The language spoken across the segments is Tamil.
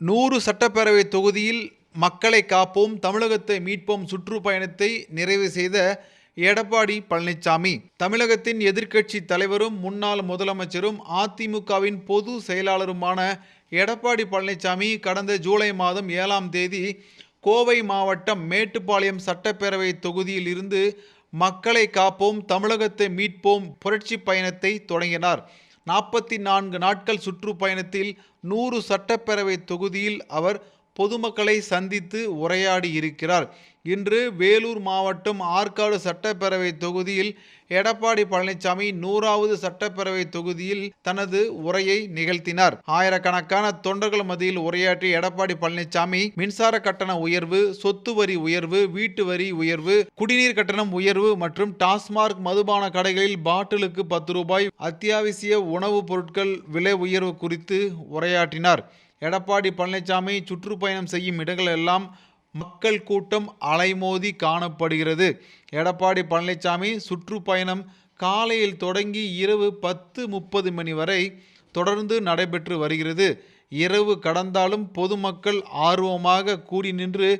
நூறு சட்டப்பேரவை தொகுதியில் மக்களை காப்போம் தமிழகத்தை மீட்போம் சுற்றுப்பயணத்தை நிறைவு செய்த எடப்பாடி பழனிசாமி தமிழகத்தின் எதிர்க்கட்சி தலைவரும் முன்னாள் முதலமைச்சரும் அதிமுகவின் பொது செயலாளருமான எடப்பாடி பழனிசாமி கடந்த ஜூலை மாதம் ஏழாம் தேதி கோவை மாவட்டம் மேட்டுப்பாளையம் சட்டப்பேரவை தொகுதியில் இருந்து மக்களை காப்போம் தமிழகத்தை மீட்போம் புரட்சி பயணத்தை தொடங்கினார். நாற்பத்தி நான்கு நாட்கள் சுற்றுப்பயணத்தில் நூறு சட்டப்பேரவை தொகுதியில் அவர் பொதுமக்களை சந்தித்து உரையாடி இருக்கிறார் இன்று வேலூர் மாவட்டம் ஆற்காடு சட்டப்பேரவை தொகுதியில் எடப்பாடி பழனிசாமி நூறாவது சட்டப்பேரவை தொகுதியில் தனது உரையை நிகழ்த்தினார். ஆயிரக்கணக்கான தொண்டர்கள் மத்தியில் உரையாற்றிய எடப்பாடி பழனிசாமி மின்சார கட்டண உயர்வு சொத்து வரி உயர்வு வீட்டு வரி உயர்வு குடிநீர் கட்டணம் உயர்வு மற்றும் டாஸ்மார்க் மதுபான கடைகளில் பாட்டிலுக்கு பத்து ரூபாய் அத்தியாவசிய உணவுப் பொருட்கள் விலை உயர்வு குறித்து உரையாற்றினார். எடப்பாடி பழனிசாமி சுற்றுப்பயணம் செய்யும் இடங்களெல்லாம் மக்கள் கூட்டம் அலைமோதி காணப்படுகிறது. எடப்பாடி பழனிசாமி சுற்றுப்பயணம் காலையில் தொடங்கி இரவு பத்து முப்பது மணி வரை தொடர்ந்து நடைபெற்று வருகிறது. இரவு கடந்தாலும் பொதுமக்கள் ஆர்வமாக கூடி நின்று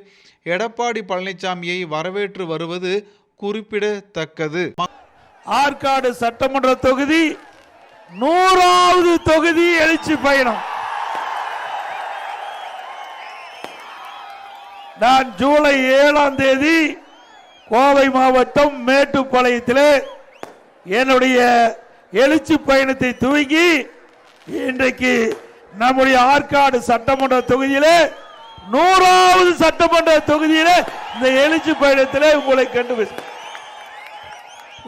எடப்பாடி பழனிசாமியை வரவேற்று வருவது குறிப்பிடத்தக்கது. ஆற்காடு சட்டமன்ற தொகுதி நூறாவது தொகுதி எழுச்சி பயணம். நான் ஜூலை ஏழாம் தேதி கோவை மாவட்டம் மேட்டுப்பாளையத்தில் என்னுடைய எழுச்சி பயணத்தை துவங்கி இன்றைக்கு நம்முடைய ஆற்காடு சட்டமன்ற தொகுதியிலே நூறாவது சட்டமன்ற தொகுதியிலே இந்த எழுச்சி பயணத்திலே உங்களை கண்டு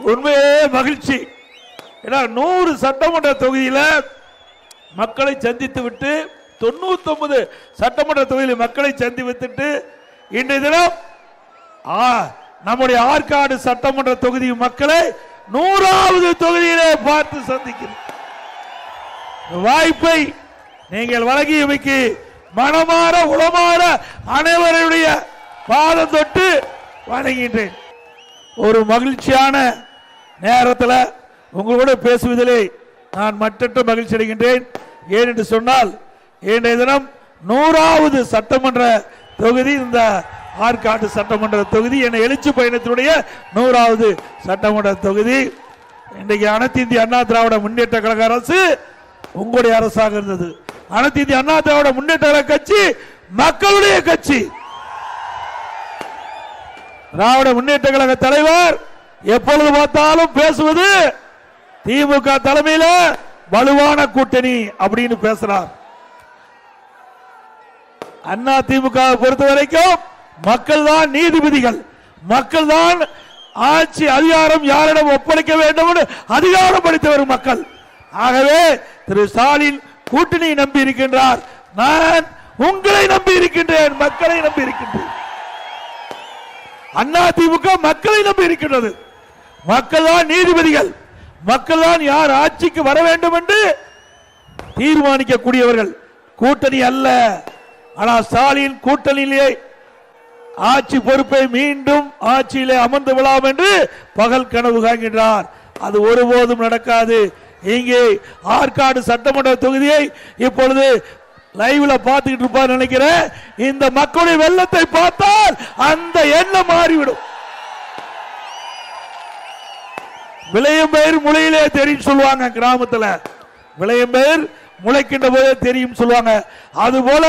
உண்மையே மகிழ்ச்சி. ஏன்னா நூறு சட்டமன்ற தொகுதியில் மக்களை சந்தித்து விட்டு தொண்ணூத்தி ஒன்பது சட்டமன்ற தொகுதியில் மக்களை சந்தி வித்துட்டு இன்றைய தினம் ஆ, நம்முடைய ஆற்காடு சட்டமன்ற தொகுதி மக்களை நூறாவது தொகுதியிலே பார்த்து சந்திக்கிறேன் வாய்ப்பை நீங்கள் வழங்கியமைக்கு மனமாற உளமாற அனைவருடைய பாதம் தொட்டு வணங்குகின்றேன். ஒரு மகிழ்ச்சியான நேரத்தில் உங்களோட பேசுவதிலே நான் மற்றற்ற மகிழ்ச்சி அடைகின்றேன் ஏனென்று சொன்னால் இன்றைய தினம் நூறாவது சட்டமன்ற தொகுதி இந்த ஆற்காடு சட்டமன்ற தொகுதி என எழுச்சி பயணத்தினுடைய நூறாவது சட்டமன்ற தொகுதி. இன்றைக்கு அனைத்து இந்திய அண்ணா திராவிட முன்னேற்ற கழக அரசு உங்களுடைய அரசாக இருந்தது. அனைத்து இந்திய அண்ணா திராவிட முன்னேற்ற கழக கட்சி மக்களுடைய கட்சி. திராவிட முன்னேற்ற கழக தலைவர் எப்பொழுது பார்த்தாலும் பேசுவது திமுக தலைமையில வலுவான கூட்டணி அப்படின்னு பேசுறார். அண்ணா திமுக பொறுத்த வரைக்கும் மக்கள் தான் நீதிபதிகள். மக்கள் தான் ஆட்சி அதிகாரம் யாரிடம் ஒப்படைக்க வேண்டும் அதிகாரம் படித்து வரும் மக்கள். ஆகவே திரு ஸ்டாலின் கூட்டணி நம்பி இருக்கின்றார். நான் உங்களை நம்பி இருக்கின்றேன் மக்களை நம்பி இருக்கின்றேன். அண்ணா திமுக மக்களை நம்பி இருக்கின்றது. மக்கள் தான் நீதிபதிகள். மக்கள் தான் யார் ஆட்சிக்கு வர வேண்டும் என்று தீர்மானிக்கக்கூடியவர்கள். கூட்டணி அல்ல. ஆனால் ஸ்டாலின் கூட்டணியிலே ஆட்சி பொறுப்பை மீண்டும் ஆட்சியிலே அமர்ந்து விடலாம் என்று பகல் கனவு காண்கின்றார். அது ஒருபோதும் நடக்காது. இங்கே ஆற்காடு சட்டமன்ற தொகுதியை இப்பொழுது லைவ்ல பார்த்துக்கிட்டு இருப்பார் நினைக்கிறேன் இந்த மக்களுடைய வெள்ளத்தை பார்த்தால் அந்த எண்ணம் மாறிவிடும். விளையும் பெயர் முளையிலே தெரியும் சொல்லுவாங்க கிராமத்துல. விளையும் பெயர் முளைக்கின்ற போதே தெரியும் சொல்லுவாங்க. அது போல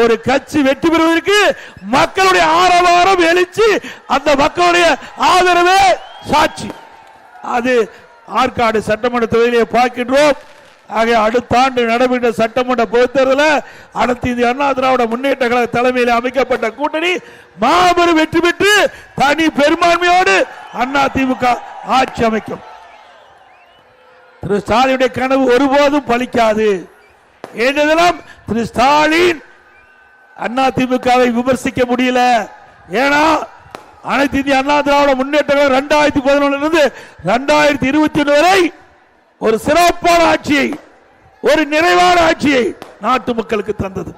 ஒரு கட்சி வெற்றி பெறுவதற்கு மக்களுடைய ஆரவாரம் எழுச்சி அந்த மக்களுடைய ஆதரவே சாட்சி. அது ஆற்காடு சட்டமன்ற தொகுதியிலே பார்க்கின்றோம். ஆக அடுத்த ஆண்டு நடைபெற்ற சட்டமன்ற பொதுத்தேர்தலில் அனைத்து இந்திய அண்ணா திராவிட முன்னேற்ற கழக தலைமையில் அமைக்கப்பட்ட கூட்டணி மாபெரும் வெற்றி பெற்று தனி பெரும்பான்மையோடு அண்ணா திமுக ஆட்சி அமைக்கும். திரு ஸ்டாலினுடைய கனவு ஒருபோதும் பலிக்காது. என்றதெல்லாம் திரு ஸ்டாலின் அண்ணா திமுகவை விமர்சிக்க முடியல. ஏன்னா அனைத்து இந்திய அண்ணா திராவிட முன்னேற்ற ரெண்டாயிரத்தி பதினொன்னுல இருந்து ரெண்டாயிரத்தி இருபத்தி ஒன்று வரை ஒரு சிறப்பான ஆட்சியை ஒரு நிறைவான ஆட்சியை நாட்டு மக்களுக்கு தந்தது.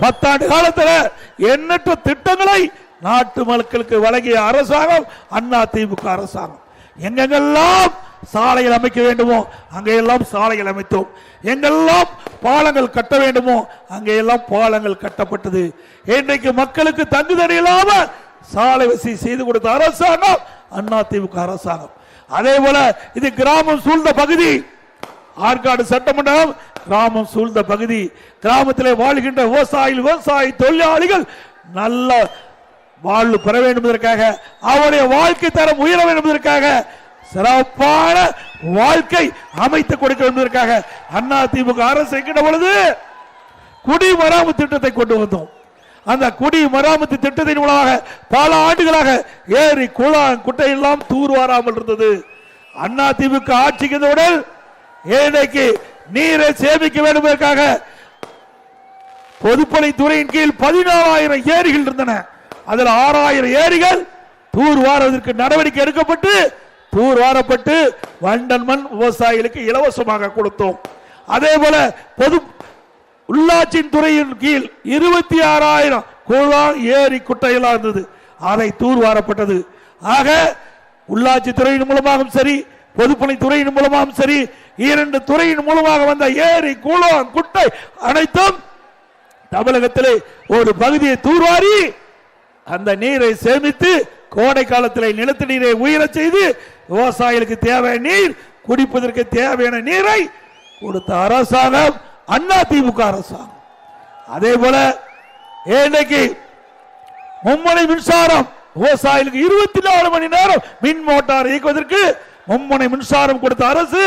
பத்தாண்டு காலத்தில் எண்ணற்ற திட்டங்களை நாட்டு மக்களுக்கு வழங்கிய அரசாங்கம் அண்ணா திமுக அரசாங்கம். எங்கெங்கெல்லாம் சாலைகள் அமைக்க வேண்டுமோ அங்கெல்லாம் சாலைகள் அமைத்தோம். எங்கெல்லாம் பாலங்கள் கட்ட வேண்டுமோ அங்கெல்லாம் பாலங்கள் கட்டப்பட்டது. இன்றைக்கு மக்களுக்கு தங்குதடை இல்லாம சாலை வசதி செய்து கொடுத்த அரசாங்கம் அண்ணா திமுக அரசாங்கம். அதே போல இது கிராமம் சூழ்ந்த பகுதி. ஆற்காடு சட்டமன்றம் கிராமம் சூழ்ந்த பகுதி. கிராமத்திலே வாழ்கின்ற விவசாயிகள் விவசாய தொழிலாளிகள் நல்ல வாழ்வு பெற வேண்டும் என்பதற்காக அவருடைய வாழ்க்கை தரம் உயர வேண்டும் என்பதற்காக சிறப்பான வாழ்க்கை அமைத்து கொடுக்க வேண்டும் என்பதற்காக அண்ணா திமுக அரசு பொழுது குடிமராமத்து திட்டத்தை கொண்டு வந்தோம். அந்த குடி மராமத்து திட்டத்தின் மூலமாக பல ஆண்டுகளாக ஏரி குளம் குட்டை எல்லாம் தூர்வாராமல் இருந்தது. அண்ணா திமுக ஆட்சிக்கு உடல் ஏழைக்கு நீரை சேமிக்க வேண்டும் என்பதற்காக பொதுப்பணித்துறையின் கீழ் பதினாலாயிரம் ஏரிகள் இருந்தன. அதில் ஆறாயிரம் ஏரிகள் தூர் வாரதற்கு நடவடிக்கை எடுக்கப்பட்டு தூர்வாரப்பட்டு வண்டன்மண் விவசாயிகளுக்கு இலவசமாக கொடுத்தோம். அதே போல பொது உள்ளாட்சியின் துறையின் கீழ் இருபத்தி ஆறாயிரம் குளம் ஏரி குட்டையெல்லாம் இருந்தது. அதை தூர்வாரப்பட்டது ஆக உள்ளாட்சி துறையின் மூலமாகவும் சரி பொதுப்பணி துறையின் மூலமாகவும் சரி இரண்டு துறையின் மூலமாக வந்த ஏரி குளம் குட்டை அனைத்தும் தமிழகத்திலே ஒரு பகுதியை தூர்வாரி அந்த நீரை சேமித்து கோடை காலத்தில் நிலத்து நீரை உயரச் செய்து விவசாயிகளுக்கு தேவையான நீர் குடிப்பதற்கு தேவையான நீரை கொடுத்த அரசாங்கம் அண்ணா திமுக அரசாங்கம். அதே போல இன்னைக்கு மும்முனை மின்சாரம் விவசாயிகளுக்கு இருபத்தி நாலு மணி நேரம் மின் மோட்டார் இயக்குவதற்கு மும்முனை மின்சாரம் கொடுத்த அரசு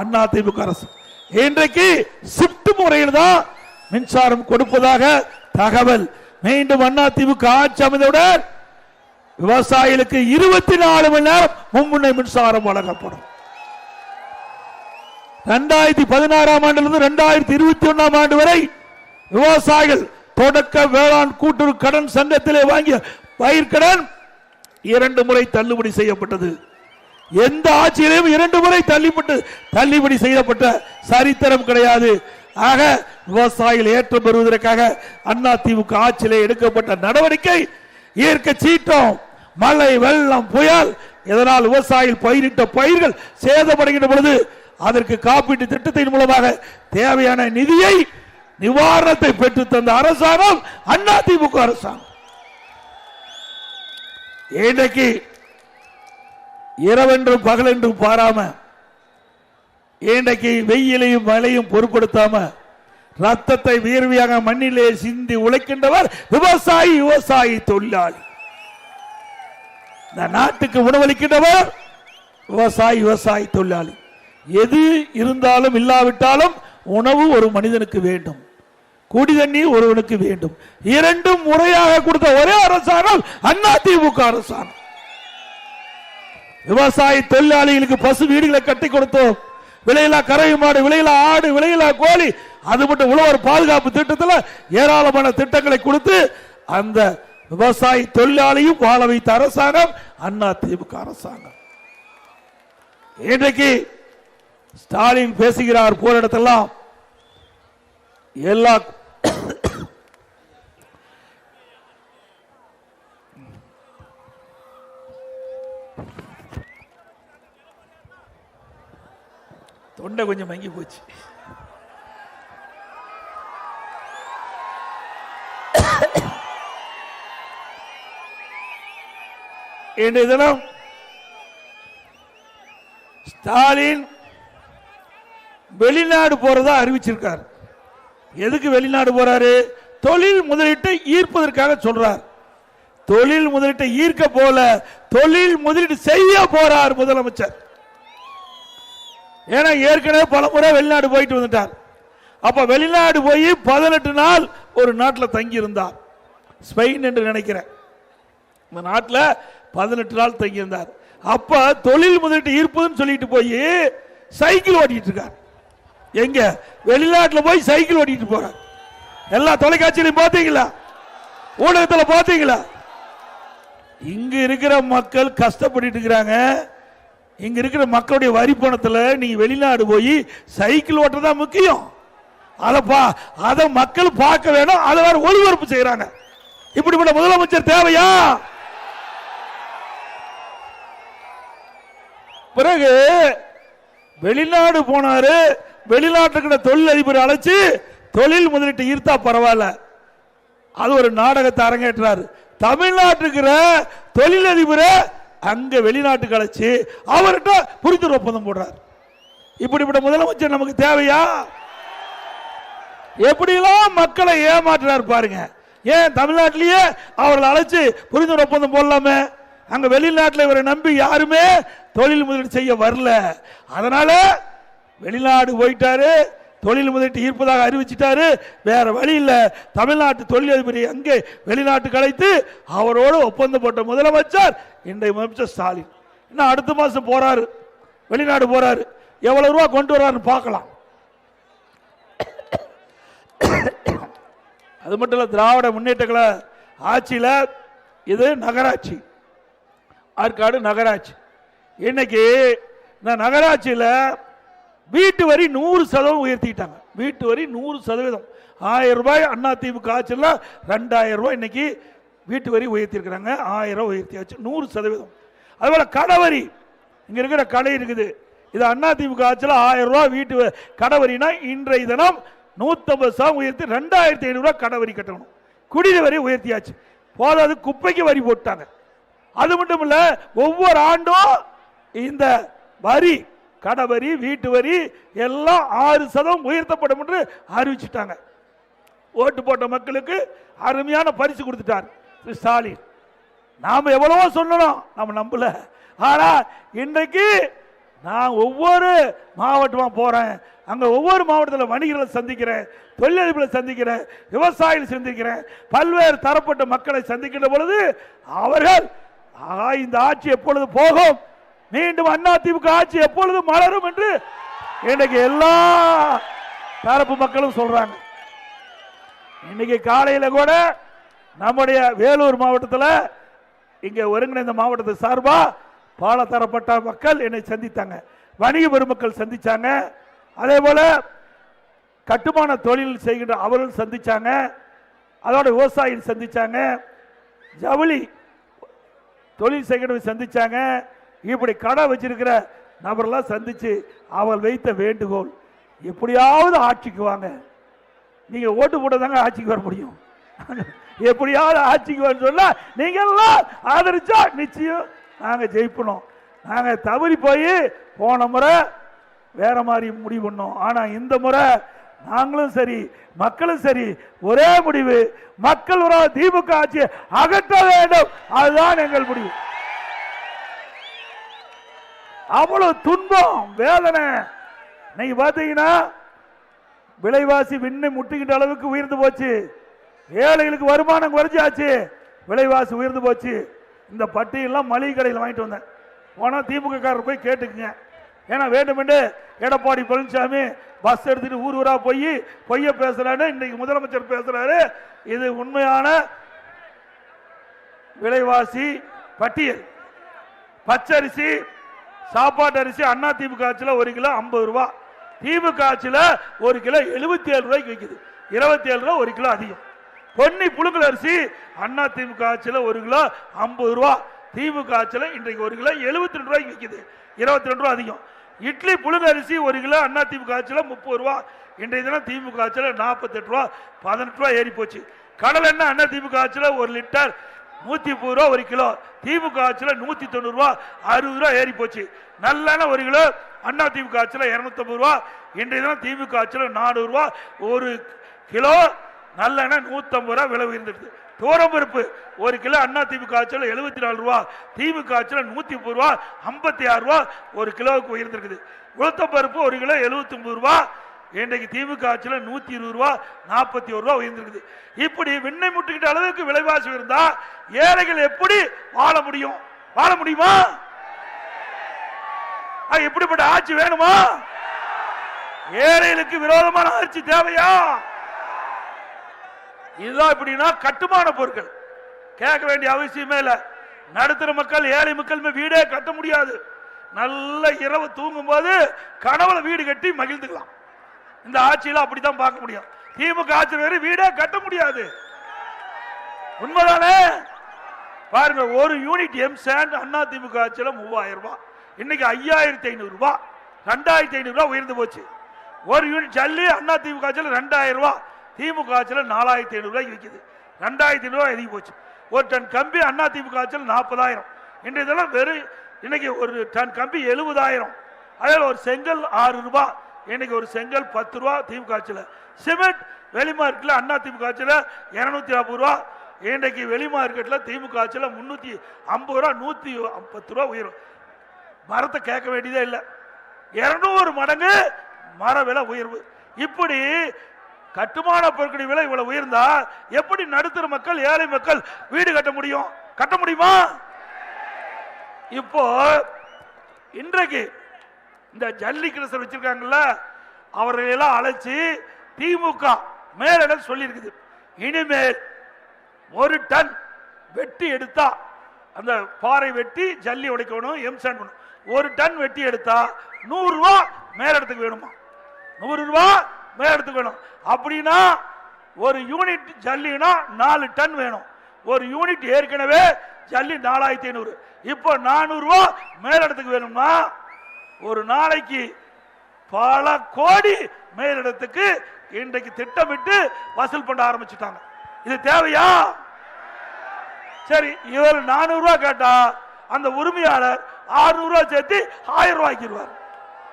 அண்ணா திமுக அரசு. இன்றைக்கு ஷிப்ட் முறையில் தான் மின்சாரம் கொடுப்பதாக தகவல். மீண்டும் அண்ணா திமுக ஆட்சி அமைந்தவுடன் விவசாயிகளுக்கு இருபத்தி நாலு மணி நேரம் மும்முனை மின்சாரம் வழங்கப்படும். ரெண்டாயிரத்தி பதினாறாம் ஆண்டிலிருந்து ரெண்டாயிரத்தி இருபத்தி ஒன்னாம் ஆண்டு வரை விவசாயிகள் தொடக்க வேளாண் கூட்டுறவு கடன் சங்கத்திலே வாங்கிய பயிர்கடன் இரண்டு முறை தள்ளுபடி செய்யப்பட்டது. எந்த ஆட்சியிலும் இரண்டு முறை தள்ளிப்பட்டு தள்ளுபடி செய்யப்பட்ட சரித்திரம் கிடையாது. ஆக விவசாயிகள் ஏற்றம் பெறுவதற்காக அண்ணா திமுக ஆட்சியிலே எடுக்கப்பட்ட நடவடிக்கை இயற்கை சீற்றம் மழை வெள்ளம் புயல். இதனால் விவசாயிகள் பயிரிட்ட பயிர்கள் சேதமடைகின்ற பொழுது அதற்கு காப்பீட்டு திட்டத்தின் மூலமாக தேவையான நிதியை நிவாரணத்தை பெற்று தந்த அரசாங்கம் அண்ணா திமுக அரசாங்கம். இன்றைக்கு இரவென்றும் பகலென்றும் பாராம இன்றைக்கு வெயிலையும் மழையும் பொருட்படுத்தாம ரத்தத்தை வியர்வையாக மண்ணிலே சிந்தி உழைக்கின்றவர் விவசாயி விவசாயி தொழிலாளி. இந்த நாட்டுக்கு உணவளிக்கின்றவர் விவசாயி விவசாயி தொழிலாளி. எது இருந்தாலும் இல்லாவிட்டாலும் உணவு ஒரு மனிதனுக்கு வேண்டும். குடி தண்ணி ஒருவனுக்கு வேண்டும். இரண்டும் முறையாக கொடுத்த ஒரே அரசாங்கம் அண்ணா திமுக அரசாங்கம். விவசாய தொழிலாளிகளுக்கு பசு வீடுகளை கட்டி கொடுத்தோம். விலையிலா கறவை மாடு விலையில ஆடு விலையிலா கோழி அது மட்டும் உழவர் பாதுகாப்பு திட்டத்தில் ஏராளமான திட்டங்களை கொடுத்து அந்த விவசாய தொழிலாளியும் வாழ வைத்த அரசாங்கம் அண்ணா திமுக அரசாங்கம். இன்றைக்கு ஸ்டாலின் பேசுகிறார் போற இடத்தெல்லாம் எல்லா தொண்டை கொஞ்சம் மங்கி போச்சு. இன்றைய தினம் ஸ்டாலின் வெளிநாடு போறதா அறிவிச்சிருக்கார். எதுக்கு வெளிநாடு போறாரு? தொழில் முதலீட்டை ஈர்ப்பதற்காக சொல்றார். தொழில் முதலீட்டை ஈர்க்க போல தொழில் முதலீடு செய்ய போறார் முதலமைச்சர். ஏன்னா ஏற்கனவே பல முறை வெளிநாடு போயிட்டு வந்துட்டார். அப்ப வெளிநாடு போய் பதினெட்டு நாள் ஒரு நாட்டில் தங்கி இருந்தார் ஸ்பெயின் என்று நினைக்கிறேன். இந்த நாட்டில் பதினெட்டு நாள் தங்கியிருந்தார். அப்ப தொழில் முதலீட்டு ஈர்ப்புன்னு சொல்லிட்டு போய் சைக்கிள் ஓட்டிட்டு இருக்கார். எங்க? வெளிநாட்டில் போய் சைக்கிள் ஓட்டிட்டு போறார். எல்லா தொலைக்காட்சியிலையும் பார்த்தீங்களா? ஊடகத்தில் பார்த்தீங்களா? இங்க இருக்கிற மக்கள் கஷ்டப்பட்டு இருக்கிறாங்க. இங்க இருக்கிற மக்களுடைய வரி பணத்துல நீங்க வெளிநாடு போய் சைக்கிள் ஓட்டுறதா முக்கியம். அதப்பா அதை மக்கள் பார்க்க வேணும். அதை வேற ஒளிபரப்பு செய்யறாங்க. இப்படிப்பட்ட முதலமைச்சர் தேவையா? பிறகு வெளிநாடு போனாரு. வெளிநாட்டுக்கு தொழில் அதிபர் அழைச்சு தொழில் முதலீட்டு ஈர்த்தா பரவாயில்ல. அது ஒரு நாடகத்தை அரங்கேற்றாரு. தமிழ்நாட்டுக்கிற தொழிலதிபரை அங்க வெளிநாட்டுக்கு அழைச்சு அவர்கிட்ட புரிந்துணர்வு ஒப்பந்தம் போடுறார். இப்படிப்பட்ட முதலமைச்சர் நமக்கு தேவையா? எப்படியெல்லாம் மக்களை ஏமாற்றினார் பாருங்க. ஏன் தமிழ்நாட்டிலேயே அவர்களை அழைச்சு புரிந்துணர்வு ஒப்பந்தம் போடலாமே? அங்க வெளிநாட்டில் இவரை நம்பி யாருமே தொழில் முதலீடு செய்ய வரல. அதனால வெளிநாடு போயிட்டாரு தொழில் முதலீட்டு ஈர்ப்பதாக அறிவிச்சிட்டாரு. வேற வழி இல்லை. தமிழ்நாட்டு தொழிலதிபரை அங்கே வெளிநாட்டுக்கு அழைத்து அவரோடு ஒப்பந்தம் போட்ட முதலமைச்சர் இன்றைய முதலமைச்சர் ஸ்டாலின். இன்னும் அடுத்த மாதம் போறாரு. வெளிநாடு போறாரு. எவ்வளவு ரூபா கொண்டு வர்றாருன்னு பார்க்கலாம். அது மட்டும் இல்லை திராவிட முன்னேற்றங்களை ஆட்சியில் இது நகராட்சி. ஆற்காடு நகராட்சி. இன்னைக்கு இந்த நகராட்சியில் வீட்டு வரி நூறு சதவீதம் உயர்த்திட்டாங்க வீட்டு வரி நூறு சதவீதம். ஆயிரம் ரூபாய் அண்ணா திமுக ஆட்சியில் ரெண்டாயிரம் ரூபாய் இன்னைக்கு வீட்டு வரி உயர்த்திருக்கிறாங்க ஆயிரம் உயர்த்தியாச்சு. நூறு சதவீதம். அதுபோல் கடை வரி இங்கே இருக்கிற கடை இருக்குது. இது அண்ணா திமுக ஆட்சியில் ஆயிரம் ரூபாய் வீட்டு கடை வரினா இன்றைய தினம் நூற்றம்பது சதவீதம் உயர்த்தி ரெண்டாயிரத்தி ஐநூறுரூவா கடை வரி கட்டணும். குடிநீர் வரி உயர்த்தியாச்சு. போதாது குப்பைக்கு வரி போட்டாங்க. அது மட்டும் இல்ல ஒவ்வொரு ஆண்டும் இந்த வரி கடை வரி வீட்டு வரி எல்லாம் ஆறு சதம் உயர்த்தப்படும் என்று அறிவிச்சிட்டாங்க. ஓட்டு போட்ட மக்களுக்கு அருமையான பரிசு கொடுத்துட்டார் திரு ஸ்டாலின். நாம் எவ்வளவோ சொல்லணும் நம்ம நம்பல. ஆனா இன்றைக்கு நான் ஒவ்வொரு மாவட்டமாக போறேன் அங்க ஒவ்வொரு மாவட்டத்தில் வணிகர்களை சந்திக்கிறேன் தொழிலதிபர்களை சந்திக்கிறேன் விவசாயிகளை சந்திக்கிறேன் பல்வேறு தரப்பட்ட மக்களை சந்திக்கின்ற பொழுது அவர்கள் ஆகா இந்த ஆட்சி எப்பொழுது போகும்? மீண்டும் அண்ணா திமுக ஆட்சி எப்பொழுது மலரும் என்று இன்னைக்கு எல்லா தரப்பு மக்களும் சொல்றாங்க. இன்னைக்கு காலையில கூட நம்முடைய வேலூர் மாவட்டத்தில் இங்க ஒருங்கிணைந்த மாவட்டத்து சார்பா பால தரப்பட்ட மக்கள் என்னை சந்தித்தாங்க. வணிக பெருமக்கள் சந்திச்சாங்க. அதே போல கட்டுமான தொழில் செய்கின்ற அவர்கள் சந்திச்சாங்க. அதோட விவசாயிகள் சந்திச்சாங்க. ஜவுளி தொழில் செய்கிறவங்க சந்திச்சாங்க. இப்படி கடை வச்சிருக்கிற நபர்லாம் சந்தித்து அவள் வைத்த வேண்டுகோள் எப்படியாவது ஆட்சிக்கு வாங்க. நீங்கள் ஓட்டு போட்டதாங்க ஆட்சிக்கு வர முடியும். எப்படியாவது ஆட்சிக்கு வர சொல்ல நீங்கள்லாம் ஆதரிச்சா நிச்சயம் நாங்கள் ஜெயிப்பணும். நாங்கள் தவறி போய் போன முறை வேற மாதிரி முடிவு பண்ணோம். ஆனால் இந்த முறை நாங்களும் சரி மக்களும் சரி ஒரே முடிவு மக்கள் ஒரு திமுக ஆட்சியை அகற்ற வேண்டும். அதுதான் எங்கள் முடிவு. அவ்வளவு துன்பம் வேதனை. நீங்க பார்த்தீங்கன்னா விலைவாசி விண்ணை முட்டுகின்ற அளவுக்கு உயர்ந்து போச்சு. ஏழைகளுக்கு வருமானம் குறைஞ்சாச்சு. விலைவாசி உயர்ந்து போச்சு. இந்த பட்டியெல்லாம் மளிகை கடையில் வாங்கிட்டு வந்தேன். போனால் திமுக காரர் போய் கேட்டுக்குங்க. ஏன்னா வேண்டுமென்று எடப்பாடி பழனிசாமி பஸ் எடுத்துட்டு ஊர் ஊரா போய் பொய்ய பேசுறாரு இன்னைக்கு முதலமைச்சர் பேசுறாரு. இது உண்மையான விலைவாசி பட்டியல். பச்சரிசி சாப்பாட்டு அரிசி அண்ணா திமுக ஆட்சியில் ஒரு கிலோ ஐம்பது ரூபா. திமுக ஆட்சியில் ஒரு கிலோ எழுபத்தி ஏழு ரூபாய்க்கு விற்குது இருபத்தி ஏழு ரூபா ஒரு கிலோ அதிகம். பொன்னி புழுங்கல் அரிசி அண்ணா திமுக ஆட்சியில் ஒரு கிலோ ஐம்பது ரூபா. திமுக ஆட்சியில் இன்றைக்கு ஒரு கிலோ எழுபத்தி ரெண்டு ரூபாய்க்கு விற்குது இருபத்தி ரெண்டு ரூபா அதிகம். இட்லி புழுங்க அரிசி ஒரு கிலோ அண்ணா திமுக ஆட்சியில் முப்பது ரூபா. இன்றைய தினம் திமுக ஆட்சியில் நாற்பத்தெட்டு ரூபா பதினெட்டு ரூபா ஏறி போச்சு. கடல் எண்ணெய் அண்ணா திமுக ஆட்சியில் ஒரு லிட்டர் நூற்றி முப்பது ரூபா ஒரு கிலோ. திமுக ஆட்சியில் நூற்றி தொண்ணூறுரூவா அறுபது ரூபா ஏறி போச்சு. நல்லெண்ணெய் ஒரு கிலோ அண்ணா திமுக ஆட்சியில் இரநூத்தம்பது ரூபா. இன்றைய தினம் திமுக ஆட்சியில் நானூறுரூவா ஒரு கிலோ நல்லெண்ணெய் நூற்றம்பது ரூபா விலை உயர்ந்துடுது. துவரப்பருப்பு ஒரு கிலோ அண்ணா தீவு காய்ச்சல் எழுபத்தி நாலு ரூபா. தீவு காய்ச்சல் நூற்றி முப்பது ரூபா. ஐம்பத்தி ஆறு ரூபா ஒரு கிலோவுக்கு உயர்ந்திருக்குது. உளுத்தப்பருப்பு ஒரு கிலோ எழுபத்தி ஒம்பது ரூபா. இன்றைக்கு தீவு காய்ச்சல் நூற்றி இருபது ரூபா. நாற்பத்தி ஒரு ரூபா உயர்ந்திருக்குது. இப்படி விண்ணை முட்டுக்கிட்ட அளவுக்கு விலைவாசி இருந்தா ஏழைகள் எப்படி வாழ முடியும்? வாழ முடியுமா? அது எப்படிப்பட்ட ஆட்சி வேணுமா? ஏழைகளுக்கு விரோதமான ஆட்சி தேவையா? இதுதான் இப்படின்னா கட்டுமான பொருட்கள். கேட்க வேண்டிய அவசியமே இல்லை. நடுத்தர மக்கள் ஏழை மக்கள் வீடே கட்ட முடியாது. நல்ல இரவு தூங்கும் போது கனவுல வீடு கட்டி மகிழ்ந்துக்கலாம். இந்த ஆட்சியில அப்படித்தான் பார்க்க முடியும். திமுக ஆட்சி வேறு வீடே கட்ட முடியாது. உண்மைதானே? பாருங்க ஒரு unit M sand Anna DMK ஆட்சியில மூவாயிரம் ரூபாய். இன்னைக்கு ஐயாயிரத்தி ஐநூறு ரூபாய். ரெண்டாயிரத்தி ஐநூறு ரூபாய் உயர்ந்து போச்சு. ஒரு யூனிட் ஜல்லி அண்ணா திமுக ஆட்சியில் ரெண்டாயிரம் ரூபாய். திமுக ஆட்சியில் நாலாயிரத்தி ஐநூறு ரூபாய்க்கு விற்கிது ரெண்டாயிரத்தி ஐநூறுரூவா எதுக்கு போச்சு. ஒரு டன் கம்பி அண்ணா திமுக ஆட்சியில் நாற்பதாயிரம். இன்றைய தினம் வெறும் இன்னைக்கு ஒரு டன் கம்பி எழுபதாயிரம். அதில் ஒரு செங்கல் ஆறு ரூபா இன்னைக்கு ஒரு செங்கல் பத்து ரூபா திமுக ஆட்சியில். சிமெண்ட் வெளி மார்க்கெட்டில் அண்ணா திமுக ஆட்சியில் இரநூத்தி நாற்பது ரூபா. இன்றைக்கு வெளி மார்க்கெட்டில் திமுக ஆட்சியில் முந்நூற்றி ஐம்பது ரூபா நூற்றி பத்து ரூபா உயரும். மரத்தை கேட்க வேண்டியதே இல்லை. இரநூறு மடங்கு மர விலை உயர்வு. இப்படி கட்டுமான பொருட்களின் விலை இவ்வளவு உயர்ந்தா எப்படி நடுத்தர மக்கள் ஏழை மக்கள் வீடு கட்ட முடியும்? கட்ட முடியுமா? இப்போ இன்றைக்கு இந்த ஜல்லி வச்சிருக்காங்கல்ல அவர்களை எல்லாம் அழைச்சி திமுக மேலிடம் சொல்லியிருக்குது. இனிமேல் ஒரு டன் வெட்டி எடுத்தா அந்த பாறை வெட்டி ஜல்லி உடைக்கணும் எம்சாண்ட் பண்ணணும். ஒரு டன் வெட்டி எடுத்தா நூறு ரூபா மேலிடத்துக்கு வேணுமா? நூறு ரூபா மேலிடத்துக்கு வேணும். அப்படின்னா ஒரு யூனிட் ஜல்லினா நாலு டன் வேணும். ஒரு யூனிட் ஏற்கனவே ஜல்லி நாலாயிரத்தி ஐநூறு. இப்போ நானூறு ரூபா மேலிடத்துக்கு வேணும்னா ஒரு நாளைக்கு பல கோடி மேலிடத்துக்கு இன்றைக்கு திட்டமிட்டு வசூல் பண்ண ஆரம்பிச்சுட்டாங்க. இது தேவையா? சரி இவர் நானூறு ரூபா கேட்டா அந்த உரிமையாளர் ஆறுநூறு ரூபா சேர்த்து ஆயிரம் ரூபாய்க்கிடுவார்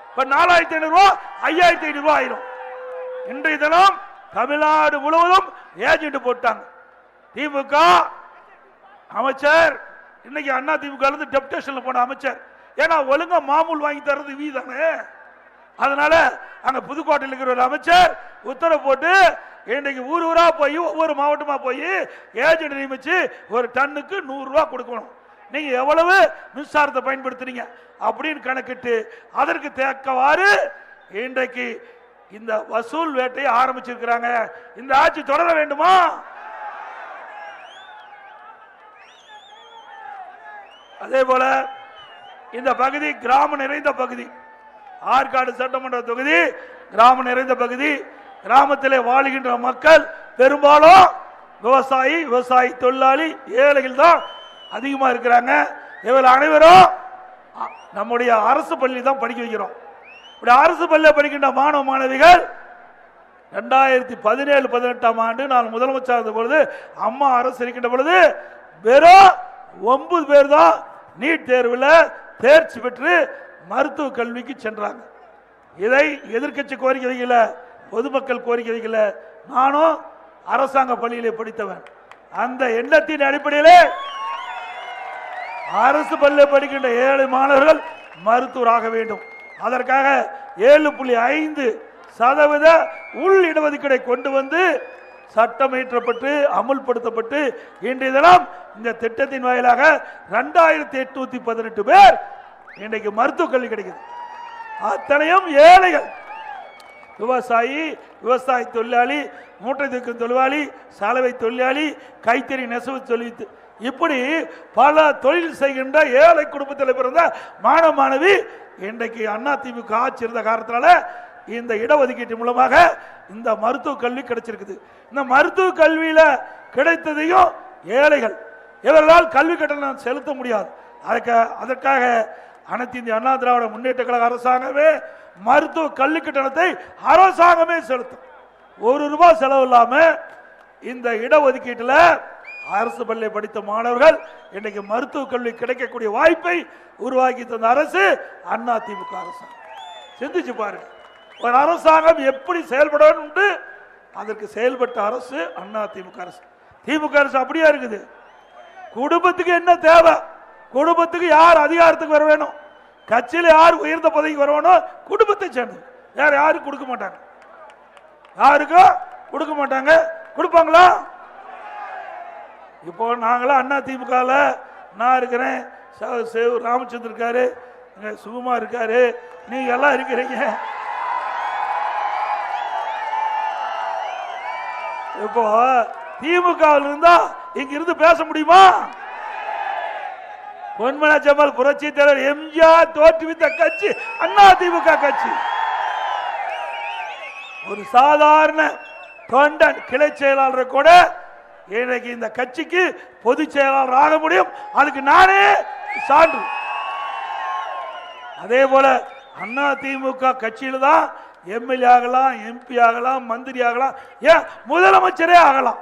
இப்ப நாலாயிரத்தி ஐநூறு ரூபா ஐயாயிரத்தி ஐநூறு ரூபாய் ஆயிரும். இன்றைய தினம் தமிழ்நாடு முழுவதும் ஏஜென்ட் போட்டாங்க. திமுக அமைச்சர் இன்னைக்கு அண்ணா திமுக இருந்து டெபுடேஷன்ல போன அமைச்சர். ஏன்னா ஒழுங்கா மாமூல் வாங்கி தர்றது வீ தானே. அதனால அங்க புதுக்கோட்டையில் இருக்கிற ஒரு அமைச்சர் உத்தரவு போட்டு இன்றைக்கு ஊர் ஊரா போய் ஒவ்வொரு மாவட்டமா போய் ஏஜென்ட் நியமிச்சு ஒரு டன்னுக்கு நூறு ரூபா கொடுக்கணும். நீங்க எவ்வளவு மின்சாரத்தை பயன்படுத்துறீங்க அப்படின்னு கணக்கிட்டு அதற்கு தேக்கவாறு இன்றைக்கு இந்த வசூல் வேட்டையை ஆரம்பிச்சிருக்கிறாங்க. இந்த ஆட்சி தொடர வேண்டுமா? அதே போல இந்த பகுதி கிராம நிறைந்த பகுதி. ஆற்காடு சட்டமன்ற தொகுதி கிராம நிறைந்த பகுதி. கிராமத்திலே வாழுகின்ற மக்கள் பெரும்பாலும் விவசாயி விவசாயி தொழிலாளி ஏழைகள் தான் அதிகமாக இருக்கிறாங்க. இவர்கள் அனைவரும் நம்முடைய அரசு பள்ளி தான் படிக்க வைக்கிறோம். இப்படி அரசு பள்ளியில் படிக்கின்ற மாணவ மாணவிகள் ரெண்டாயிரத்தி பதினேழு பதினெட்டாம் ஆண்டு நான் முதலமைச்சர் இருந்த பொழுது அம்மா அரசு இருக்கின்ற பொழுது வெறும் ஒன்பது பேர் தான் நீட் தேர்வில் தேர்ச்சி பெற்று மருத்துவ கல்விக்கு சென்றாங்க. இதை எதிர்க்கட்சி கோரிக்கை வைக்கல பொதுமக்கள் கோரிக்கை வைக்கல. நானும் அரசாங்க பள்ளியிலே படித்தவன். அந்த எண்ணத்தின் அடிப்படையில் அரசு பள்ளியில் படிக்கின்ற ஏழை மாணவர்கள் மருத்துவராக வேண்டும். அதற்காக ஏழு புள்ளி ஐந்து சதவீத உள் இடஒதுக்கீடை கொண்டு வந்து சட்டம் இயற்றப்பட்டு அமுல்படுத்தப்பட்டு இன்றைய தினம் இந்த திட்டத்தின் வாயிலாக ரெண்டாயிரத்தி எட்நூத்தி பதினெட்டு பேர் இன்றைக்கு மருத்துவக் கல்வி கிடைக்குது. அத்தனையும் ஏழைகள். விவசாயி விவசாய தொழிலாளி மூட்டை தூக்கும் தொழிலாளி சலவை தொழிலாளி கைத்தறி நெசவு தொழில் இப்படி பல தொழில் செய்கின்ற ஏழை குடும்பத்தில் பிறந்த மாணவ மாணவி இன்றைக்கு அண்ணா திமுக ஆட்சி இருந்த காரணத்தினால இந்த இடஒதுக்கீட்டு மூலமாக இந்த மருத்துவ கல்வி கிடைச்சிருக்குது. இந்த மருத்துவ கல்வியில் கிடைத்ததையும் ஏழைகள் இவர்களால் கல்வி கட்டணம் செலுத்த முடியாது. அதுக்கு அதற்காக அனைத்து இந்திய அண்ணா திராவிட முன்னேற்ற கழக அரசாங்கமே மருத்துவ கல்வி கட்டணத்தை அரசாங்கமே செலுத்தும். ஒரு ரூபாய் செலவு இல்லாமல் இந்த இடஒதுக்கீட்டில் அரசு பள்ளி படித்த மாணவர்கள் இன்னைக்கு மருத்துவக் கல்வி கிடைக்கக்கூடிய வாய்ப்பை உருவாக்கி தந்த அரசு அண்ணா திமுக அரசாங்கம். சிந்திச்சு பாருங்க. ஒரு அரசாங்கம் எப்படி செயல்படணும் அதற்கு செயல்பட்ட அரசு அண்ணா திமுக அரசு. திமுக அரசு அப்படியே இருக்குது? குடும்பத்துக்கு என்ன தேவை? குடும்பத்துக்கு யார் அதிகாரத்துக்கு வர வேணும்? கட்சியில் யார் உயர்ந்த பதவிக்கு வர வேணும்? குடும்பத்தை சேர்ந்தது வேற யாரும் கொடுக்க மாட்டாங்க. யாருக்கும் கொடுக்க மாட்டாங்க. கொடுப்பாங்களா? இப்போ நாங்களாம் அண்ணா திமுகவில் நான் இருக்கிறேன். ச- சேவ் ராமச்சந்திரன் இருக்காரு. இங்க சுகுமா இருக்காரு. நீங்கள் எல்லாம் இருக்கிறீங்க. இப்போ திமுகவில் இருந்தா இங்க இருந்து பேச முடியுமா? பொன்மன ஜமால் புரட்சி தலைவர் எம்ஜிஆர் தோற்றுவித்த கட்சி அண்ணா திமுக கட்சி. ஒரு சாதாரண தொண்டன் கிளை செயலாளர் கூட இன்னைக்கு இந்த கட்சிக்கு பொதுச் செயலாளர் ஆக முடியும். அதுக்கு நானே சான்று. அதே போல அண்ணா திமுக கட்சியில தான் எம்எல்ஏ ஆகலாம் எம்பி ஆகலாம் மந்திரி ஆகலாம். ஏன்? முதலமைச்சரே ஆகலாம்.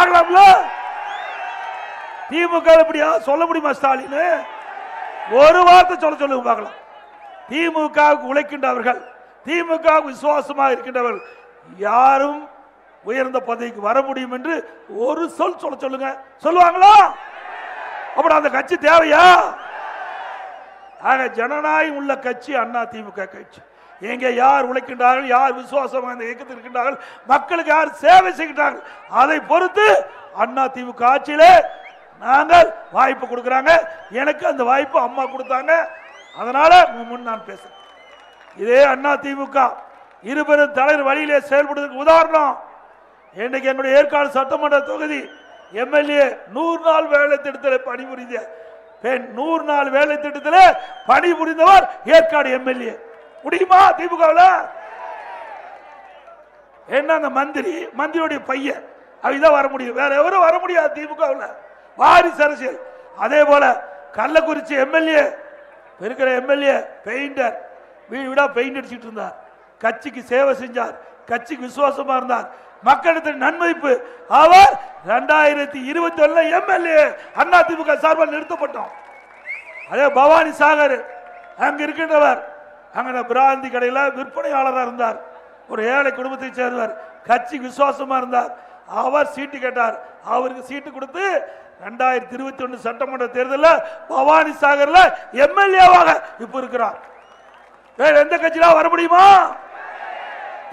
ஆகலாம்ல? திமுக இப்படியா சொல்ல முடியுமா ஸ்டாலின்? ஒரு வார்த்தை சொல்ல சொல்லுங்க பார்க்கலாம். திமுகவுக்கு உழைக்கின்றவர்கள் திமுகவுக்கு விசுவாசமாக இருக்கின்றவர்கள் யாரும் உயர்ந்த பதவிக்கு வர முடியும் என்று ஒரு சொல் சொல்ல சொல்லுங்க. சொல்லுவாங்களா? அப்படி அந்த கட்சி தேவையா? ஆக ஜனநாயகம் உள்ள கட்சி அண்ணா திமுக கட்சி. எங்கே யார் உழைக்கின்றார்கள் யார் விசுவாசம் அந்த இயக்கத்தில் இருக்கின்றார்கள் மக்களுக்கு யார் சேவை செய்கின்றார்கள் அதை பொறுத்து அண்ணா திமுக ஆட்சியிலே நாங்கள் வாய்ப்பு கொடுக்குறாங்க. எனக்கு அந்த வாய்ப்பு அம்மா கொடுத்தாங்க. அதனால முன் நான் பேசுறேன். இதே அண்ணா திமுக இருபெரும் தலைவர் வழியிலே செயல்படுவதற்கு உதாரணம். இன்னைக்கு என்னுடைய ஏற்காடு சட்டமன்ற தொகுதி எம்எல்ஏ நூறு நாள் வேலை திட்டத்தில் பணிபுரிந்த பெண் நூறு நாள் வேலை திட்டத்தில் பணிபுரிந்தவர் ஏற்காடு எம்எல்ஏ. முடியுமா திமுகவில்? என்ன அந்த மந்திரி? மந்திரியுடைய பையன். அவதான் வர முடியும். வேற எவரும் வர முடியாது திமுகவில். வாரிசு அரசியல். அதே போல கள்ளக்குறிச்சி எம்எல்ஏ இருக்கிற எம்எல்ஏ பெயிண்டர் வீடு வீடா பெயிண்ட் அடிச்சுட்டு இருந்தார். கட்சிக்கு சேவை செஞ்சார். கட்சிக்கு விசுவாசமா இருந்தார். மக்களிடத்தில் நன்மதிப்பு. அவர் ரெண்டாயிரத்தி இருபத்தி ஒண்ணுல எம்எல்ஏ அண்ணா திமுக சார்பால் நிறுத்தப்பட்டோம் அதே பவானி சாகர் அங்க இருக்கின்றவர். அங்க பிராந்தி கடையில் விற்பனையாளராக இருந்தார். ஒரு ஏழை குடும்பத்தை சேர்ந்தவர். கட்சி விசுவாசமா இருந்தார். அவர் சீட்டு கேட்டார். அவருக்கு சீட்டு கொடுத்து ரெண்டாயிரத்தி இருபத்தி ஒன்று சட்டமன்ற தேர்தலில் பவானி சாகர்ல எம்எல்ஏவாக இப்ப இருக்கிறார். வேற எந்த கட்சியில வர முடியுமா?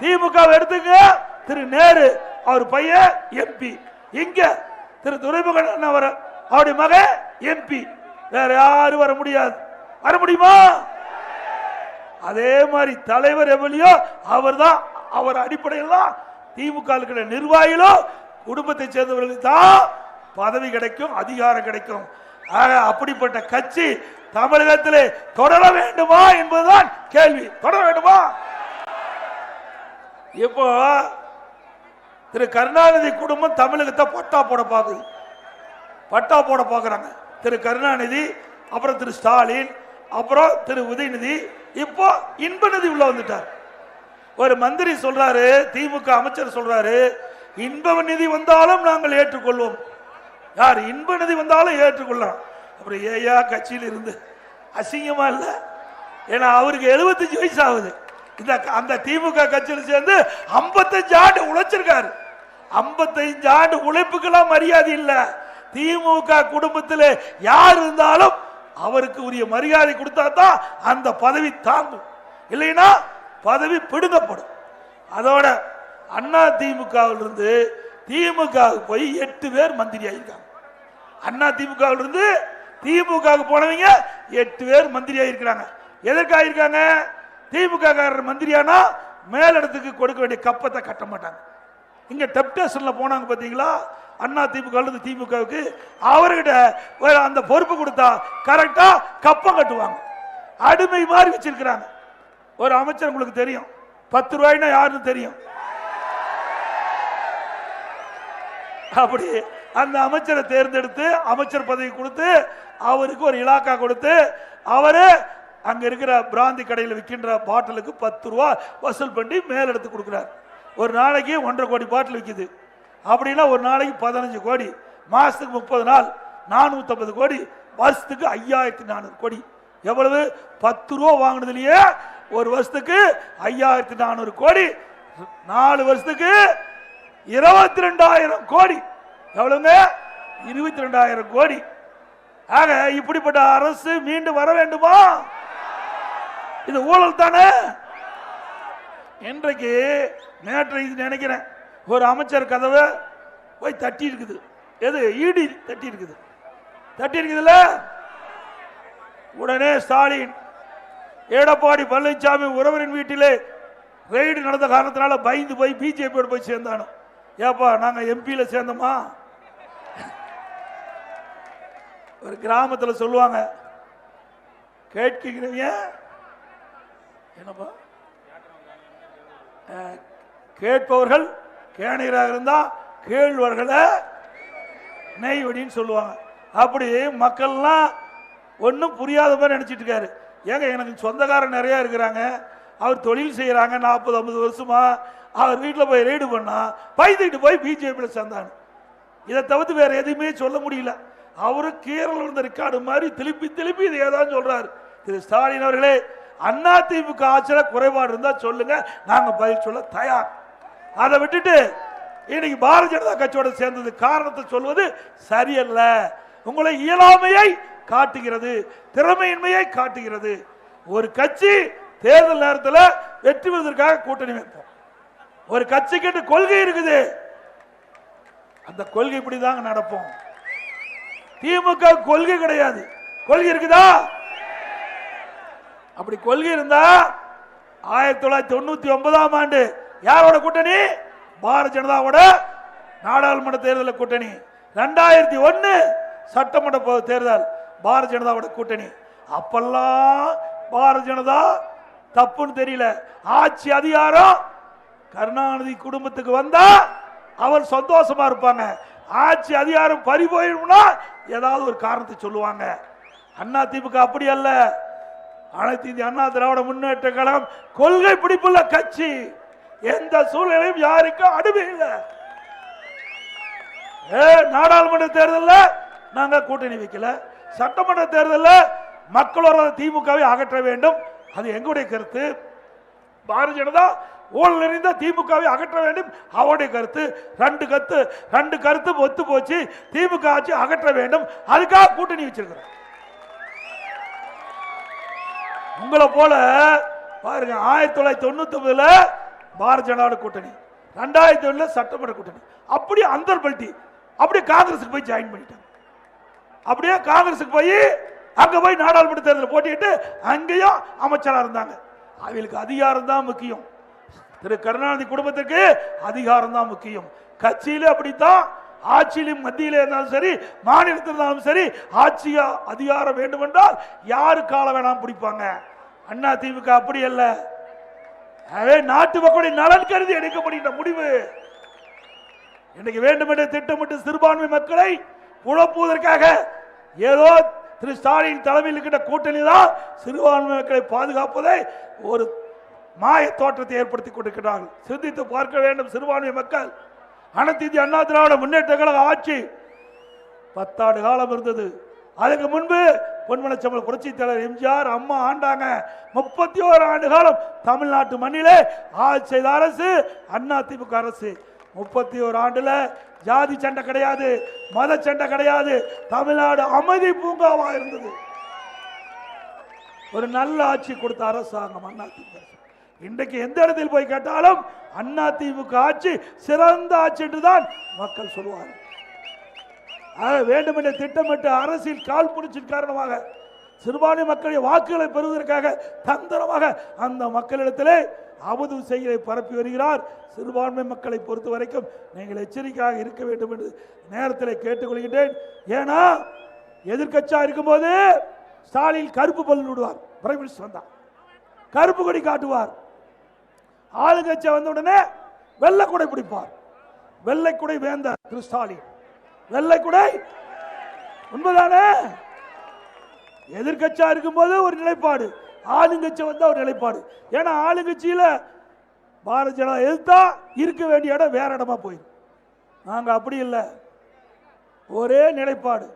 திமுக எடுத்துங்க திரு நேரு அவர் பையன் எம்பி இங்க திரு துரைமுகன் அண்ணா அவருடைய மகன் எம்பி வேற யாரும் வர முடியாது. வர முடியுமா? அதே மாதிரி தலைவர் எவ்வளியோ அவர் தான் அவர் அடிப்படையில் தான் திமுக இருக்கிற நிர்வாகிகளோ குடும்பத்தை சேர்ந்தவர்களுக்கு தான் பதவி கிடைக்கும் அதிகாரம் கிடைக்கும். அப்படிப்பட்ட கட்சி தமிழகத்திலே தொடர வேண்டுமா என்பதுதான் கேள்வி. தொடர வேண்டுமா? இப்போ திரு கருணாநிதி குடும்பம் தமிழகத்தை பட்டா போட பார்க்குது பட்டா போட பார்க்குறாங்க திரு கருணாநிதி அப்புறம் திரு ஸ்டாலின் அப்புறம் திரு உதயநிதி. இப்போ இன்பநிதி உள்ள வந்துட்டார். ஒரு மந்திரி சொல்றாரு திமுக அமைச்சர் சொல்றாரு இன்ப நிதி வந்தாலும் நாங்கள் ஏற்றுக்கொள்வோம். யார் இன்ப நிதி வந்தாலும் ஏற்றுக்கொள்ளலாம். அப்புறம் ஏயா கட்சியில் இருந்து அசிங்கமா இல்ல? ஏன்னா அவருக்கு 75 வயசு ஆகுது. இந்த அந்த திமுக கட்சியில் சேர்ந்து 55 ஆண்டு உழைச்சிருக்காரு. 55 ஆண்டு உழைப்புக்கெல்லாம் மரியாதை இல்லை. திமுக குடும்பத்தில் யார் இருந்தாலும் அவருக்கு உரிய மரியாதை கொடுத்தா தான் அந்த பதவி தாங்கும். இல்லைன்னா பதவி பிடுங்கப்படும். அதோட அண்ணா திமுகவிலிருந்து திமுக போய் எட்டு பேர் மந்திரி ஆயிருக்காங்க. அண்ணா திமுகவிலிருந்து திமுக போனவங்க எட்டு பேர் மந்திரி ஆயிருக்கிறாங்க. எதற்காக இருக்காங்க திமுக காரர் மந்திரியானா மேலிடத்துக்கு கொடுக்க வேண்டிய கப்பத்தை கட்ட மாட்டாங்க. இங்கே டெப்டேஷனில் போனாங்க பார்த்தீங்களா அண்ணா திமுக அல்லது திமுகவுக்கு அவர்கிட்ட அந்த பொறுப்பு கொடுத்தா கரெக்டாக கப்பம் கட்டுவாங்க. அடிமை மாதிரி வச்சிருக்கிறாங்க. ஒரு அமைச்சர் உங்களுக்கு தெரியும். பத்து ரூபாய்னா யாருன்னு தெரியும். அப்படி அந்த அமைச்சரை தேர்ந்தெடுத்து அமைச்சர் பதவி கொடுத்து அவருக்கு ஒரு இலாக்கா கொடுத்து அவரு அங்க இருக்கிற பிராந்தி கடையில் விற்கின்ற பாட்டிலுக்கு பத்து ரூபா வசூல் பண்ணி மேலெடுத்து கொடுக்குறாரு. ஒரு நாளைக்கு ஒன்றரை கோடி பாட்டில் விற்கிது அப்படின்னா ஒரு நாளைக்கு பதினஞ்சு கோடி மாதத்துக்கு முப்பது நாள் நானூற்றம்பது கோடி வருஷத்துக்கு ஐயாயிரத்தி நானூறு கோடி. எவ்வளவு? பத்து ரூபா வாங்கினதுலயே ஒரு வருஷத்துக்கு ஐயாயிரத்தி நானூறு கோடி நாலு வருஷத்துக்கு இருபத்தி ரெண்டாயிரம் கோடி. எவ்வளவுங்க? இருபத்தி ரெண்டாயிரம் கோடி. ஆக இப்படிப்பட்ட அரசு மீண்டும் வர வேண்டுமா? இது ஊழல் தானே? இன்றைக்கு நேற்று இது நினைக்கிறேன் ஒரு அமைச்சர் கதவை போய் தட்டி இருக்குது எது ஈடி தட்டி இருக்குது தட்டி இருக்குதுல்ல உடனே ஸ்டாலின் எடப்பாடி பழனிசாமி உறவரின் வீட்டிலே ரெய்டு நடந்த காரணத்தினால பயந்து போய் பிஜேபியோடு போய் சேர்ந்தானோ? ஏப்பா நாங்கள் எம்பியில் சேர்ந்தோமா? ஒரு கிராமத்தில் சொல்லுவாங்க கேட்கிறீங்க? என்னப்பா? கேட்பவர்கள் கேணீராக இருந்தா கேழ்வர்களை நெய்வடின்னு சொல்லுவாங்க. அப்படி மக்கள்லாம் ஒன்றும் புரியாத மாதிரி நினச்சிட்டு இருக்காரு. ஏங்க எனக்கு சொந்தக்காரன் நிறையா இருக்கிறாங்க. அவர் தொழில் செய்கிறாங்க நாற்பது ஐம்பது வருஷமா. அவர் வீட்டில் போய் ரெய்டு பண்ணா பயந்துக்கிட்டு போய் பிஜேபியில் சேர்ந்தாங்க இதை தவிர்த்து வேற எதுவுமே சொல்ல முடியல. அவரு கீரல் இருந்த ரெக்கார்டு மாதிரி திருப்பி திருப்பி இதை ஏதாவது சொல்றாரு. திரு ஸ்டாலின் அவர்களே அண்ணா திமுக ஆட்சியில குறைபாடு இருந்தால் சொல்லுங்க. நாங்கள் பதில் சொல்ல தயார். அதை விட்டுட்டு இன்னைக்கு பாரதிய ஜனதா கட்சியோட சேர்ந்தது காரணத்தை சொல்வது சரியல்ல. உங்களை இயலாமையை காட்டுகிறது திறமையின்மையை காட்டுகிறது. ஒரு கட்சி தேர்தல் நேரத்தில் வெற்றி பெறுவதற்காக கூட்டணி வைப்போம். ஒரு கட்சிக்கு கொள்கை இருக்குது. அந்த கொள்கை இப்படிதாங்க நடப்போம். திமுக கொள்கை கிடையாது. கொள்கை இருக்குதா? அப்படி கொள்கை இருந்தா ஆயிரத்தி தொள்ளாயிரத்தி தொண்ணூத்தி ஒன்பதாம் ஆண்டு யாரோட கூட்டணி? பாரதிய ஜனதாவோட நாடாளுமன்ற தேர்தல் கூட்டணி. ரெண்டாயிரத்தி ஒன்னு சட்டமன்ற தேர்தல் பாரதிய ஜனதாவோட கூட்டணி. அப்பெல்லாம் பாரதிய ஜனதா தப்புன்னு தெரியல. ஆட்சி அதிகாரம் கருணாநிதி குடும்பத்துக்கு வந்தா அவர் சந்தோஷமா இருப்பாங்க. ஆட்சி அதிகாரம் பறி போயிடும்னா ஏதாவது ஒரு காரணத்தை சொல்லுவாங்க. அண்ணா திமுக அப்படி அல்ல. அனைத்து இந்திய அண்ணா திராவிட முன்னேற்ற கழகம் கொள்கை பிடிப்புள்ள கட்சி. எந்த சூழ்நிலையும் யாருக்கும் அடிமை இல்லை. ஏ, நாடாளுமன்ற தேர்தலில் நாங்க கூட்டணி வைக்கல. சட்டமன்ற தேர்தலில் மக்களோட திமுகவை அகற்ற வேண்டும். அது எங்களுடைய கருத்து. பாரதிய ஜனதா ஊழல் நிறைந்த திமுகவை அகற்ற வேண்டும். அவருடைய கருத்து. ரெண்டு கருத்து ரெண்டு கருத்து ஒத்து போச்சு. திமுக ஆட்சி அகற்ற வேண்டும். அதுக்காக கூட்டணி வச்சிருக்கிறோம். உங்களை போல பாருங்க ஆயிரத்தி தொள்ளாயிரத்தி தொண்ணூத்தி ஒன்பதுல பாரதிய ஜனதாவோட கூட்டணி ரெண்டாயிரத்தி ஒண்ணுல சட்டமன்ற கூட்டணி அப்படியே அந்தர் பல்ட்டி அப்படியே காங்கிரஸுக்கு போய் ஜாயின் பண்ணிட்டாங்க. அப்படியே காங்கிரஸுக்கு போய் அங்க போய் நாடாளுமன்ற தேர்தலில் போட்டிட்டு அங்கேயும் அமைச்சராக இருந்தாங்க. அவங்களுக்கு அதிகாரம் தான் முக்கியம். திரு கருணாநிதி குடும்பத்துக்கு அதிகாரம் தான் முக்கியம். கட்சியில அப்படித்தான் ஆட்சியிலும் மத்தியில இருந்தாலும் சரி மாநிலத்தில் இருந்தாலும் சரி ஆட்சி அதிகாரம் வேண்டும் என்றால் யாரு காலம் வேணாம் பிடிப்பாங்க? அண்ணா திமுக அப்படி அல்ல. அதே நாட்டு மக்களுடைய நலன் கருதி எடுக்கப்படுகின்ற முடிவு. இன்னைக்கு வேண்டுமென்ற திட்டமிட்டு சிறுபான்மை மக்களை குழப்புவதற்காக ஏதோ திரு ஸ்டாலின் தலைமையில் இருக்கின்ற கூட்டணி தான் சிறுபான்மை மக்களை பாதுகாப்பதை ஒரு மாய தோற்றத்தை ஏற்படுத்தி கொண்டிருக்கிறார்கள். சிந்தித்து பார்க்க வேண்டும் சிறுபான்மை மக்கள். அனைத்து இந்திய அண்ணா திராவிட முன்னேற்ற கழக ஆட்சி பத்தாண்டு காலம் இருந்தது. அதுக்கு முன்பு பொன்மனச்சம்பள புரட்சி தலைவர் எம்ஜிஆர் அம்மா ஆண்டாங்க. முப்பத்தி ஓரு ஆண்டு காலம் தமிழ்நாட்டு மண்ணிலே ஆட்சி செய்த அரசு அண்ணா திமுக அரசு. முப்பத்தி ஒரு ஆண்டுல ஜாதி சண்டை கிடையாது மத சண்டை கிடையாது. தமிழ்நாடு அமைதி பூங்காவா இருந்தது. ஒரு நல்ல ஆட்சி கொடுத்த அரசாங்கம் அண்ணா திமுக அரசு. இன்றைக்கு எந்த இடத்தில் போய் கேட்டாலும் அண்ணா திமுக ஆட்சி சிறந்த ஆட்சி என்று தான் மக்கள் சொல்வார்கள் ஆக வேண்டுமென்ற திட்டமிட்டு அரசியல் கால் புடிச்சின் காரணமாக சிறுபான்மை மக்களுடைய வாக்குகளை பெறுவதற்காக தந்திரமாக அந்த மக்களிடத்திலே அவது செய்திகளை பரப்பி வருகிறார். சிறுபான்மை மக்களை பொறுத்த வரைக்கும் நீங்கள் எச்சரிக்கையாக இருக்க வேண்டும் என்று நேரத்தில் கேட்டுக்கொள்கின்றேன். ஏன்னா எதிர்க்கட்சியா இருக்கும்போது ஸ்டாலின் கருப்பு பல்லு விடுவார். பிரைம் மினிஸ்டர் வந்தார். கருப்பு கொடி காட்டுவார். ஆளுங்கட்சி வந்த உடனே வெள்ளைக்குடை பிடிப்பார். வெள்ளைக்குடை வேந்த திரு ஸ்டாலின். வெள்ளைக்குடை உண்மைதானே? எதிர்கட்சியா இருக்கும்போது ஒரு நிலைப்பாடு. ஆளுங்கட்சி வந்தா ஒரு நிலைப்பாடு. ஏன்னா ஆளுங்கட்சியில பாரதிய ஜனதா எதிர்த்தா இருக்க வேண்டிய இடம் வேற இடமா போயிடும் நாங்க அப்படி இல்லை. ஒரே நிலைப்பாடு.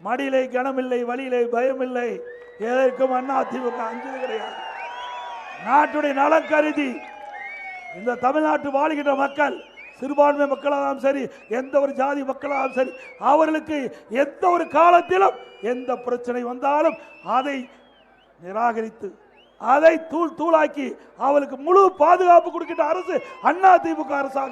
மடியிலே கனமில்லை வழியிலே பயமில்லை எதற்கும் அண்ணா திமுக அஞ்சது கிடையாது. நாட்டுடைய நலம் கருதி இந்த தமிழ்நாட்டு வாழ்கின்ற மக்கள் சிறுபான்மை மக்களாகவும் சரி எந்த ஒரு ஜாதி மக்களாகவும் சரி அவர்களுக்கு எந்த ஒரு காலத்திலும் எந்த பிரச்சனை வந்தாலும் அதை நிராகரித்து அதை தூள் தூளாக்கி அவளுக்கு முழு பாதுகாப்பு கொடுக்கின்ற அரசு அண்ணா திமுக அரசாக